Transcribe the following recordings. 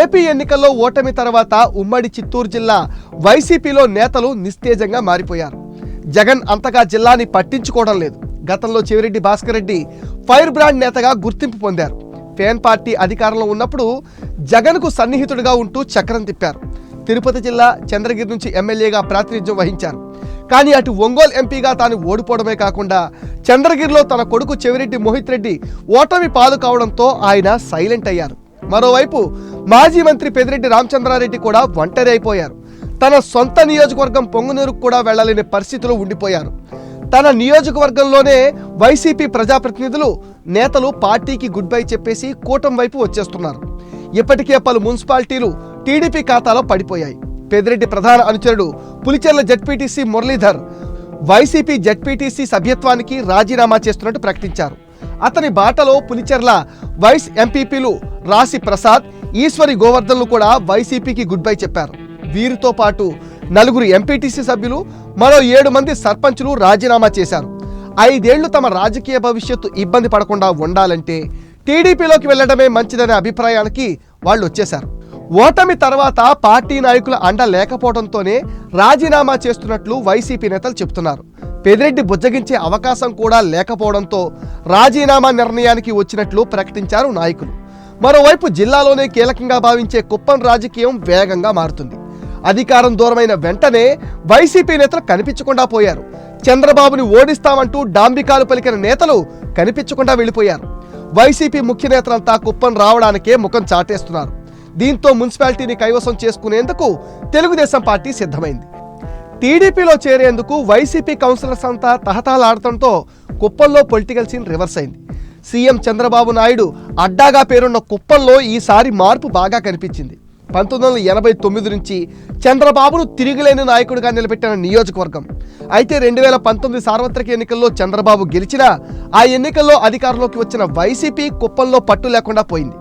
AP ఎన్నికల్లో ఓటమి తర్వాత ఉమ్మడి చిత్తూరు జిల్లా వైసీపీలో నేతలు నిస్తేజంగా మారిపోయారు. జగన్ అంతగా జిల్లాని పట్టించుకోవడం లేదు. గతంలో చెవిరెడ్డి భాస్కర్ రెడ్డి ఫైర్ బ్రాండ్ నేతగా గుర్తింపు పొందారు. ఫ్యాన్ పార్టీ అధికారంలో ఉన్నప్పుడు జగన్కు సన్నిహితుడిగా ఉంటూ చక్రం తిప్పారు. తిరుపతి జిల్లా చంద్రగిరి నుంచి ఎమ్మెల్యేగా ప్రాతినిధ్యం వహించారు. కానీ అటు ఒంగోలు ఎంపీగా తాను ఓడిపోవడమే కాకుండా చంద్రగిరిలో తన కొడుకు చెవిరెడ్డి మోహిత్ రెడ్డి ఓటమి పాలు కావడంతో ఆయన సైలెంట్ అయ్యారు. మరోవైపు మాజీ మంత్రి పెదిరెడ్డి రామచంద్రారెడ్డి కూడా ఒంటరి అయిపోయారు. తన సొంత నియోజకవర్గం పొంగునూరుకు కూడా వెళ్ళలేని పరిస్థితిలో ఉండిపోయారు. తన నియోజకవర్గంలోనే వైసీపీ ప్రజాప్రతినిధులు నేతలు పార్టీకి గుడ్ బై చెప్పేసి కూటమి వైపు వచ్చేస్తున్నారు. ఇప్పటికే పలు మున్సిపాలిటీలు టీడీపీ ఖాతాలో పడిపోయాయి. పెదిరెడ్డి ప్రధాన అనుచరుడు Pulicherla ZPTC Muralidhar YCP ZPTC సభ్యత్వానికి రాజీనామా చేస్తున్నట్టు ప్రకటించారు. అతని బాటలో పులిచెర్ల వైస్ ఎంపీపీలు రాశి ప్రసాద్ ఈశ్వరి గోవర్ధన్లు కూడా వైసీపీకి గుడ్ బై చెప్పారు. వీరితో పాటు నలుగురు ఎంపీటీసీ సభ్యులు మరో ఏడు మంది సర్పంచులు రాజీనామా చేశారు. ఐదేళ్ళు తమ రాజకీయ భవిష్యత్తు ఇబ్బంది పడకుండా ఉండాలంటే టీడీపీలోకి వెళ్ళడమే మంచిదనే అభిప్రాయానికి వాళ్ళు వచ్చేశారు. ఓటమి తర్వాత పార్టీ నాయకుల అండ లేకపోవడంతోనే రాజీనామా చేస్తున్నట్లు వైసీపీ నేతలు చెబుతున్నారు. పెదిరెడ్డి బుజ్జగించే అవకాశం కూడా లేకపోవడంతో రాజీనామా నిర్ణయానికి వచ్చినట్లు ప్రకటించారు నాయకులు. మరోవైపు జిల్లాలోనే కీలకంగా భావించే కుప్పం రాజకీయం వేగంగా మారుతుంది. అధికారం దూరమైన వెంటనే వైసీపీ నేతలు కనిపించకుండా పోయారు. చంద్రబాబుని ఓడిస్తామంటూ డాంబికాలు పలికిన నేతలు కనిపించకుండా వెళ్ళిపోయారు. వైసీపీ ముఖ్య నేతలంతా కుప్పం రావడానికే ముఖం చాటేస్తున్నారు. దీంతో మున్సిపాలిటీని కైవసం చేసుకునేందుకు తెలుగుదేశం పార్టీ సిద్ధమైంది. టీడీపీలో చేరేందుకు వైసీపీ కౌన్సిలర్స్ అంతా తహతహలాడటంతో కుప్పంలో పొలిటికల్ సీన్ రివర్స్ అయింది. సీఎం చంద్రబాబు నాయుడు అడ్డాగా పేరున్న కుప్పంలో ఈసారి మార్పు బాగా కనిపించింది. పంతొమ్మిది వందల ఎనభై తొమ్మిది నుంచి చంద్రబాబును తిరిగిలేని నాయకుడిగా నిలబెట్టిన నియోజకవర్గం. అయితే రెండు వేల పంతొమ్మిది సార్వత్రిక ఎన్నికల్లో చంద్రబాబు గెలిచినా ఆ ఎన్నికల్లో అధికారంలోకి వచ్చిన వైసీపీ కుప్పంలో పట్టు లేకుండా పోయింది.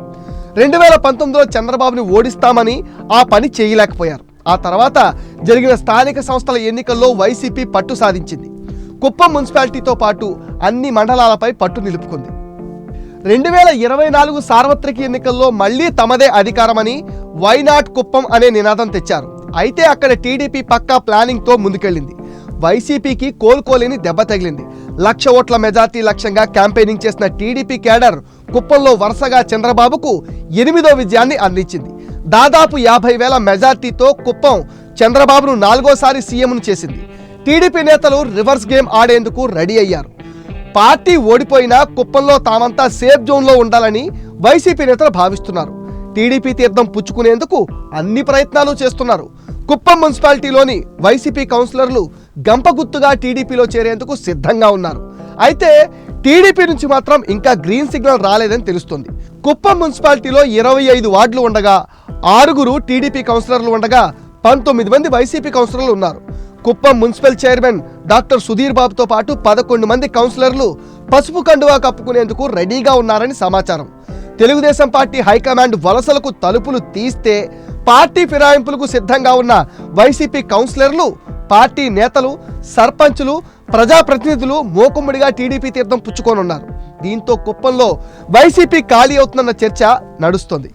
రెండు వేల పంతొమ్మిదిలో చంద్రబాబుని ఓడిస్తామని ఆ పని చేయలేకపోయారు. ఆ తర్వాత జరిగిన స్థానిక సంస్థల ఎన్నికల్లో వైసీపీ పట్టు సాధించింది. కుప్పం మున్సిపాలిటీతో పాటు అన్ని మండలాలపై పట్టు నిలుపుకుంది. రెండు వేల ఇరవై నాలుగు సార్వత్రిక ఎన్నికల్లో మళ్ళీ తమదే అధికారమని వైనాట్ కుప్పం అనే నినాదం తెచ్చారు. అయితే అక్కడ టీడీపీ పక్కా ప్లానింగ్తో ముందుకెళ్ళింది. వైసీపీకి కోలుకోలేని దెబ్బ తగిలింది. లక్ష ఓట్ల మెజార్టీ లక్ష్యంగా క్యాంపెయినింగ్ చేసిన టీడీపీ కేడర్ కుప్పంలో వరుసగా చంద్రబాబుకు ఎనిమిదో విజయాన్ని అందించింది. దాదాపు యాభై వేల మెజార్టీతో కుప్పం చంద్రబాబును నాలుగోసారి సీఎంను చేసింది. టీడీపీ నేతలు రివర్స్ గేమ్ ఆడేందుకు రెడీ అయ్యారు. పార్టీ ఓడిపోయినా కుప్పంలో తామంతా సేఫ్ జోన్లో ఉండాలని వైసీపీ నేతలు భావిస్తున్నారు. టీడీపీ తీర్థం పుచ్చుకునేందుకు అన్ని ప్రయత్నాలు చేస్తున్నారు. కుప్పం మున్సిపాలిటీలోని వైసీపీ కౌన్సిలర్లు గంపగుత్తుగా టీడీపీలో చేరేందుకు సిద్ధంగా ఉన్నారు. అయితే టీడీపీ నుంచి మాత్రం ఇంకా గ్రీన్ సిగ్నల్ రాలేదని తెలుస్తుంది. కుప్పం మున్సిపాలిటీలో ఇరవై ఐదు వార్డులు ఉండగా ఆరుగురు టీడీపీ కౌన్సిలర్లు ఉండగా పంతొమ్మిది మంది వైసీపీ కౌన్సిలర్లు ఉన్నారు. Kuppam municipal chairman doctor Sudhir బాబుతో పాటు పదకొండు మంది కౌన్సిలర్లు పసుపు కండువా కప్పుకునేందుకు రెడీగా ఉన్నారని సమాచారం. తెలుగుదేశం పార్టీ హైకమాండ్ వలసలకు తలుపులు తీస్తే పార్టీ ఫిరాయింపులకు సిద్ధంగా ఉన్న వైసీపీ కౌన్సిలర్లు పార్టీ నేతలు సర్పంచులు ప్రజాప్రతినిధులు మోకుమ్మడిగా టీడీపీ తీర్థం పుచ్చుకోనున్నారు. దీంతో కుప్పంలో వైసీపీ ఖాళీ అవుతుందన్న చర్చ నడుస్తోంది.